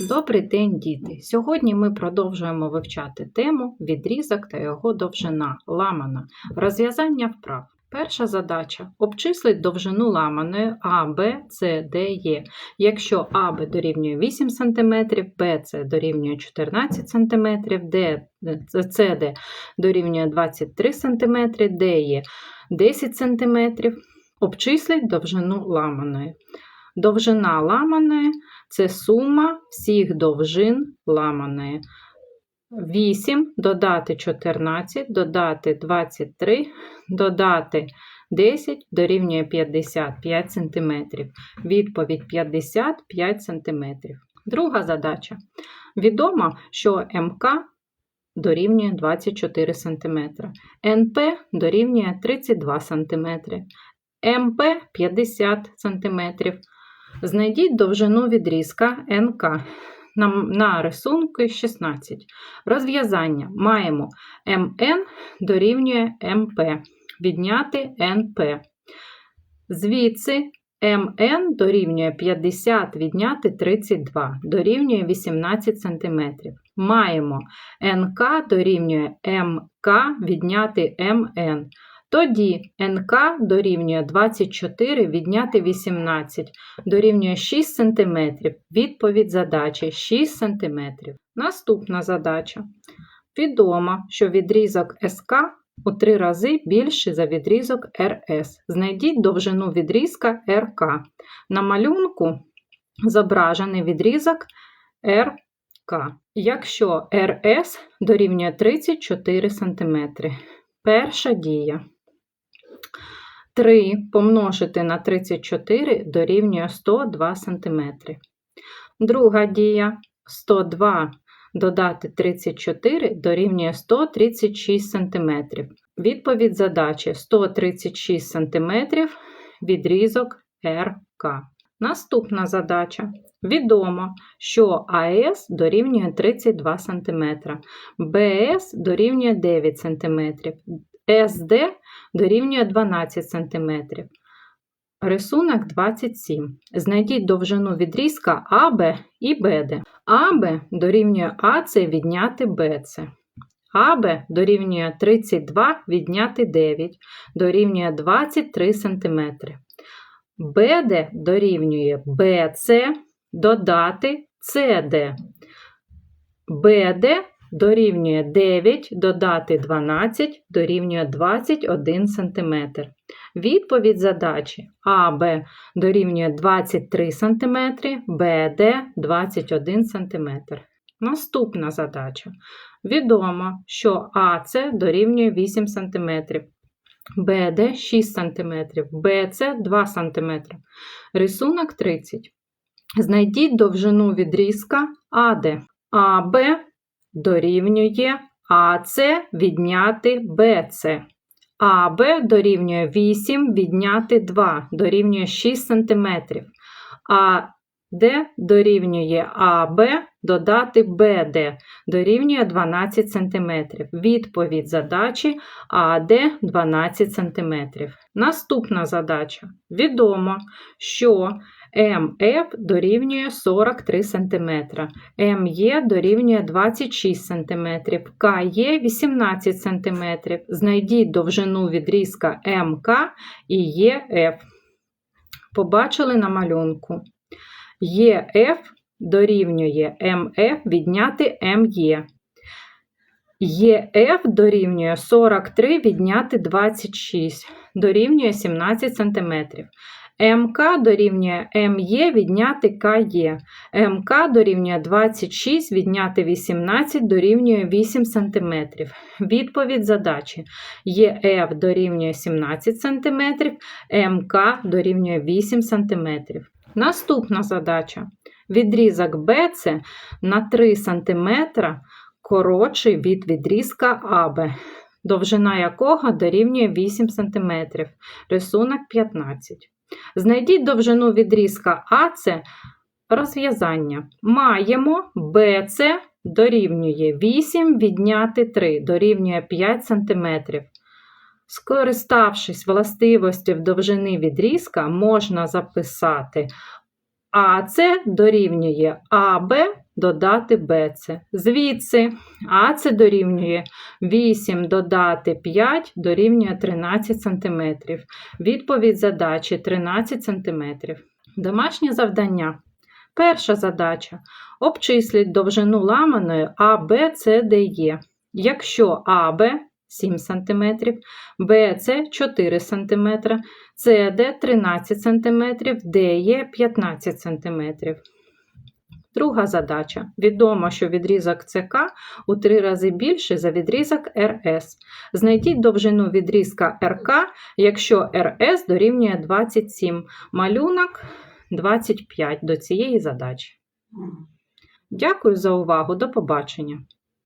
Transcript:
Добрий день, діти! Сьогодні ми продовжуємо вивчати тему відрізок та його довжина ламана. Розв'язання вправ. Перша задача обчислить довжину ламаної А, Б, С, Д, Е. Якщо АБ дорівнює 8 см, БЦ дорівнює 14 см, Д, СД дорівнює 23 см, ДЕ 10 см. Обчислить довжину ламаної. Довжина ламаної це сума всіх довжин ламаної. 8 додати 14, додати 23, додати 10 дорівнює 55 см. Відповідь 55 см. Друга задача. Відомо, що МК дорівнює 24 см, НП дорівнює 32 см, МП 50 см. Знайдіть довжину відрізка НК на, рисунку 16. Розв'язання маємо МН дорівнює МП. Відняти НП. Звідси МН дорівнює 50, відняти 32, дорівнює 18 см. Маємо НК дорівнює МК відняти МН. Тоді НК дорівнює 24 відняти 18, дорівнює 6 см. Відповідь задачі 6 см. Наступна задача. Відомо, що відрізок СК у три рази більший за відрізок РС. Знайдіть довжину відрізка РК. На малюнку зображений відрізок РК. Якщо РС дорівнює 34 см. Перша дія. 3 помножити на 34 дорівнює 102 см. Друга дія 102 додати 34 дорівнює 136 см. Відповідь задачі 136 см відрізок РК. Наступна задача. Відомо, що АС дорівнює 32 см, БС дорівнює 9 см, СД дорівнює 12 см. Рисунок 27. Знайдіть довжину відрізка АБ і БД. АБ дорівнює АЦ відняти БЦ. АБ дорівнює 32 відняти 9, дорівнює 23 см. БД дорівнює БЦ додати СД. БД дорівнює 9 додати 12 дорівнює 21 см. Відповідь задачі АБ дорівнює 23 см, БД 21 см. Наступна задача. Відомо, що АЦ дорівнює 8 см, БД 6 см, БЦ 2 см. Рисунок 30. Знайдіть довжину відрізка АД. АБ дорівнює АЦ відняти БЦ. АБ дорівнює 8 відняти 2, дорівнює 6 см. АД дорівнює АБ додати БД, дорівнює 12 см. Відповідь задачі АД 12 см. Наступна задача. Відомо, що МФ дорівнює 43 см, МЄ дорівнює 26 см, КЄ 18 см. Знайдіть довжину відрізка МК і ЄФ. Побачили на малюнку. ЄФ дорівнює МФ відняти МЄ. ЄФ дорівнює 43 відняти 26, дорівнює 17 см. МК дорівнює МЄ відняти КЄ. МК дорівнює 26 відняти 18 дорівнює 8 см. Відповідь задачі. ЄФ дорівнює 17 см, МК дорівнює 8 см. Наступна задача. Відрізок БЦ на 3 см коротший від відрізка АБ, довжина якого дорівнює 8 см. Рисунок 15. Знайдіть довжину відрізка АЦ розв'язання. Маємо БЦ дорівнює 8 відняти 3, дорівнює 5 см. Скориставшись властивостю довжини відрізка, можна записати АЦ дорівнює АБ додати БЦ. Звідси АЦ дорівнює 8 додати 5 дорівнює 13 см. Відповідь задачі 13 см. Домашнє завдання. Перша задача. Обчисліть довжину ламаної АБ, С, Д, Е. Якщо АБ 7 см, БЦ 4 см, СД 13 см, ДЕ 15 см. Друга задача. Відомо, що відрізок ЦК у три рази більший за відрізок РС. Знайдіть довжину відрізка РК, якщо РС дорівнює 27. Малюнок 25 до цієї задачі. Дякую за увагу. До побачення.